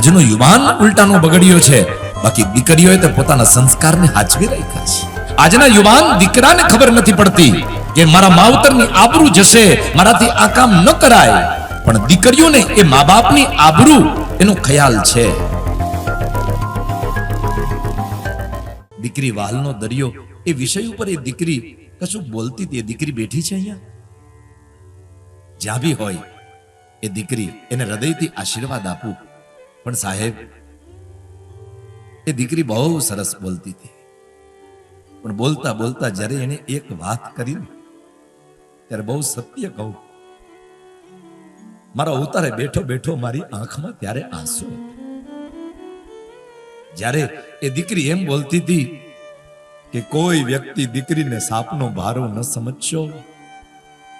આજનો યુવાન ઉલટાનો બગડ્યો છે. બાકી દીકરીઓએ તો પોતાના સંસ્કારને હાજવી રાખ્યા છે. આજના યુવાન દીકરાને ખબર નથી પડતી કે મારા માવતરની આબરૂ જશે, મારાથી આ કામ ન કરાય. પણ દીકરીઓને એ મા બાપની આબરૂ એનો ખ્યાલ છે. દીકરી વાલનો દરિયો, એ વિષય ઉપર એ દીકરી કશું બોલતી એ દીકરી બેઠી છે અહીંયા? જ્યાં બી હોય, એ દીકરી એને હૃદયથી આશીર્વાદ આપું. પણ સાહેબ, એ દીકરી બહુ સરસ બોલતી હતી. પણ બોલતા બોલતા જ્યારે એને એક વાત કરી ત્યારે બહુ સત્ય કહું. મારા ઉતારે બેઠો બેઠો મારી આંખમાં ત્યારે આંસુ જ્યારે એ દીકરી એમ બોલતી હતી કે કોઈ વ્યક્તિ દીકરીને સાપનો ભારો ન સમજશો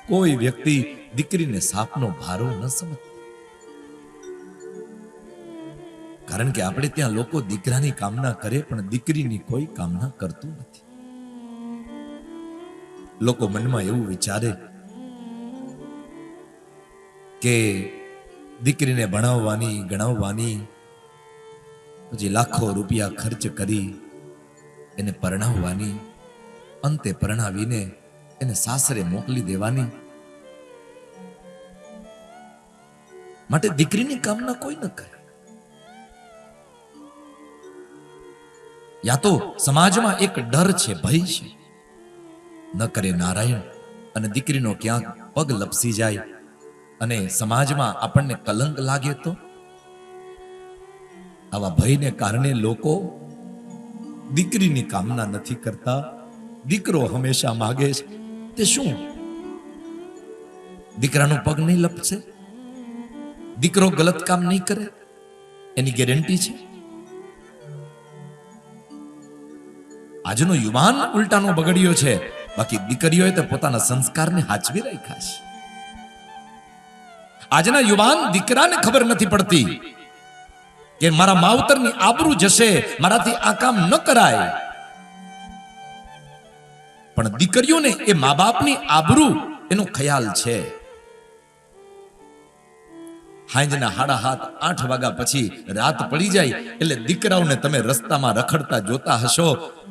કોઈ વ્યક્તિ દીકરીને સાપનો ભારો ન સમજ કારણ કે આપણે ત્યાં લોકો દીકરાની કામના કરે, પણ દીકરીની કોઈ કામના કરતું નથી. લોકો મનમાં એવું વિચારે કે દીકરીને ભણાવવાની, ગણાવવાની, પછી લાખો રૂપિયા ખર્ચ કરી, એને પરણાવવાની, અંતે પરણાવીને એને સાસરે મોકલી દેવાની. માટે દીકરીની કામના કોઈ ન કરે. યા તો સમાજમાં એક ડર છે, ભય છે. ન કરે નારાયણ અને દીકરીનો ક્યાંક પગ લપસી જાય અને સમાજમાં આપણને કલંક લાગે તો? આવા ભયને કારણે લોકો દીકરીની કામના નથી કરતા. દીકરો હંમેશા માગે છે. તે શું? દીકરાનો પગ નહીં લપસે? દીકરો ગલત કામ નહીં કરે? એની ગેરંટી છે? આજનો યુવાન ઉલટાનો બગડ્યો છે. બાકી દીકરીઓએ તો પોતાના સંસ્કારને હાચવી રાખ્યા છે. આજના યુવાન દીકરાને ખબર નથી પડતી કે મારા માવતરની આબરૂ જશે, મારાથી આ કામ ન કરાય. પણ દીકરીઓને એ મા બાપની આબરૂ એનો ખ્યાલ છે. હાંજના હાડા હાથ આઠ વાગ્યા પછી રાત પડી જાય એટલે દીકરાઓને તમે રસ્તામાં રખડતા જોતા હશો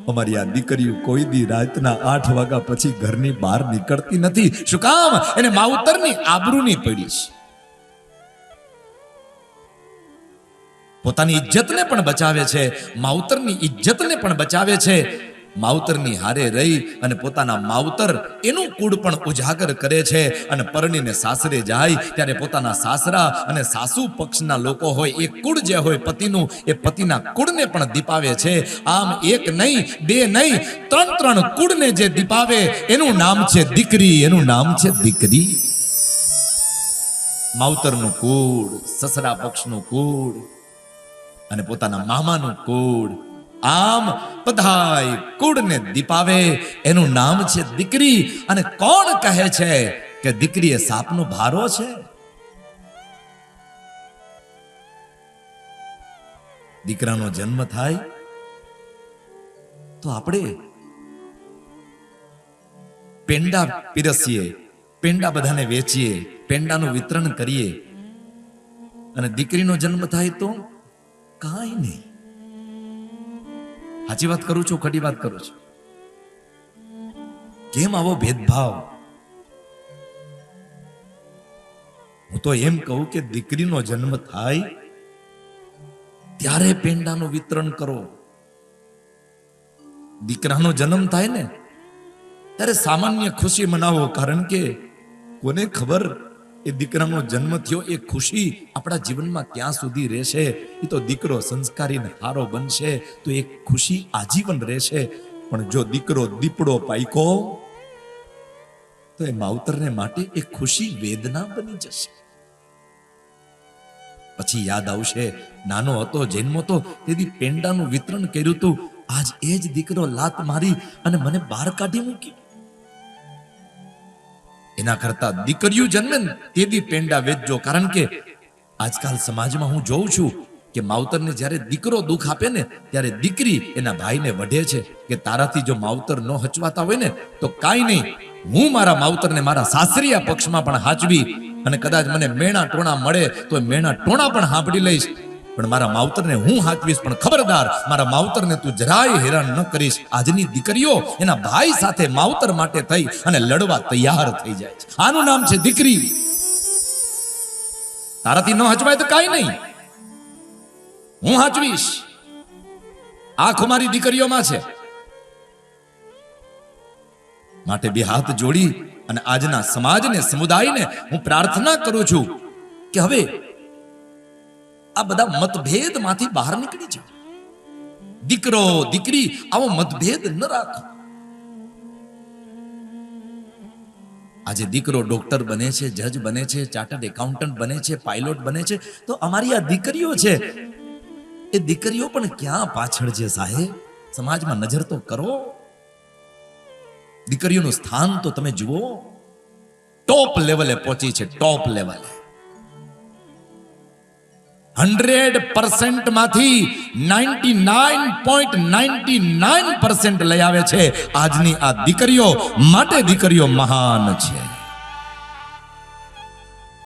અમારી આ દીકરીઓ કોઈ દી રાતના આઠ વાગ્યા પછી ઘરની બહાર નીકળતી નથી. શું કામ? એને માવતરની આબરૂની પડી. છે પોતાની ઇજ્જતને પણ બચાવે છે, માવતરની ઇજ્જતને પણ બચાવે છે. માવતરની હારે રહી અને પોતાના માવતર એનું કુળ પણ ઉજાગર કરે છે અને પરણીને સાસરે જાય, ત્યારે પોતાના સાસરા અને સાસુ પક્ષના લોકો હોય, એ કુળ જે હોય પતિનું, એ પતિના કુળને પણ દીપાવે છે. આમ એક નહીં, બે નહીં, ત્રણ ત્રણ કુળને જે દીપાવે, એનું નામ છે દીકરી, એનું નામ છે દીકરી. માવતરનું કુળ, સસરા પક્ષનું કુળ અને પોતાના મામાનું કુળ આમ બધાય કુળને દીપાવે. એનું નામ છે દીકરી. અને કોણ કહે છે કે દીકરી એ સાપનો ભારો છે? દીકરાનો જન્મ થાય તો આપણે પેંડા પીરસીએ, પેંડા બધાને વેચીએ, પેંડાનું વિતરણ કરીએ. અને દીકરીનો જન્મ થાય તો કાંઈ નહીં. સાચી વાત કરું છું, ખટી વાત કરું છું? કેમ આવો ભેદભાવ? હું તો એમ કહું કે દીકરીનો જન્મ થાય ત્યારે પેંડાનું વિતરણ કરો. દીકરાનો જન્મ થાય ને, ત્યારે સામાન્ય ખુશી મનાવો, કારણ કે કોને ખબર એ દીકરાનો જન્મ થયો, એ ખુશી આપણા જીવનમાં ક્યાં સુધી રહેશે? એ તો દીકરો સંસ્કારી ને હારો બનશે, તો એ ખુશી આજીવન રહેશે. પણ જો દીકરો દીપડો પાઈકો તો એ માવતરને માટે એ ખુશી વેદના બની જશે. પછી યાદ આવશે, નાનો હતો, જન્મો તો તેથી પેંડાનું વિતરણ કર્યું હતું આજ એ જ દીકરો લાત મારી અને મને બહાર કાઢી મૂકી. એના કરતા દીકરીઓ જન્મે ને પેંડા વેચજો. કારણ કે આજકાલ સમાજમાં હું જોઉં છું કે માવતરને જ્યારે દીકરો દુઃખ આપે ને, ત્યારે દીકરી એના ભાઈને વઢે છે કે તારાથી જો માવતર ન હચવાતા હોય ને, તો કાંઈ નહીં. હું મારા માવતરને મારા સાસરીયા પક્ષમાં પણ હાચવી અને કદાચ મને મેણા ટોણા મળે, તો મેણા ટોણા પણ સાંભળી લઈશ. પણ મારા માવતરને હું હાચવીશ પણ ખબરદાર, મારા માવતરને તું જરાય હેરાન ન કરીશ. આજની દીકરીઓ એના ભાઈ સાથે માવતર માટે થઈ અને લડવા તૈયાર થઈ જાય છે. આનું નામ છે દીકરી. તારાથી ન હચવાય તો કાંઈ નહીં. હું હાચવીશ. આંખ મારી દીકરીઓમાં છે. માટે બે હાથ જોડી અને આજના સમાજને, સમુદાયને હું પ્રાર્થના કરું છું કે હવે આ બધા મતભેદમાંથી બહાર નીકળી જાઓ. દીકરો, દીકરી, આવો મતભેદ ન રાખો. આજે દીકરો ડોક્ટર બને છે, જજ બને છે, ચાર્ટર્ડ એકાઉન્ટન્ટ બને છે, પાયલોટ બને છે, તો અમારી આ દીકરીઓ છે, એ દીકરીઓ પણ ક્યાં પાછળ છે સાહેબ? સમાજમાં નજર તો કરો. દીકરીઓનું સ્થાન તો તમે જુઓ. ટોપ લેવલે પહોંચી છે, ટોપ લેવલે. Hundred પર્સન્ટમાંથી ninety nine point ninety nine percent લઈ આવે છે. આજની આ દીકરીઓ માટે દીકરીઓ મહાન છે.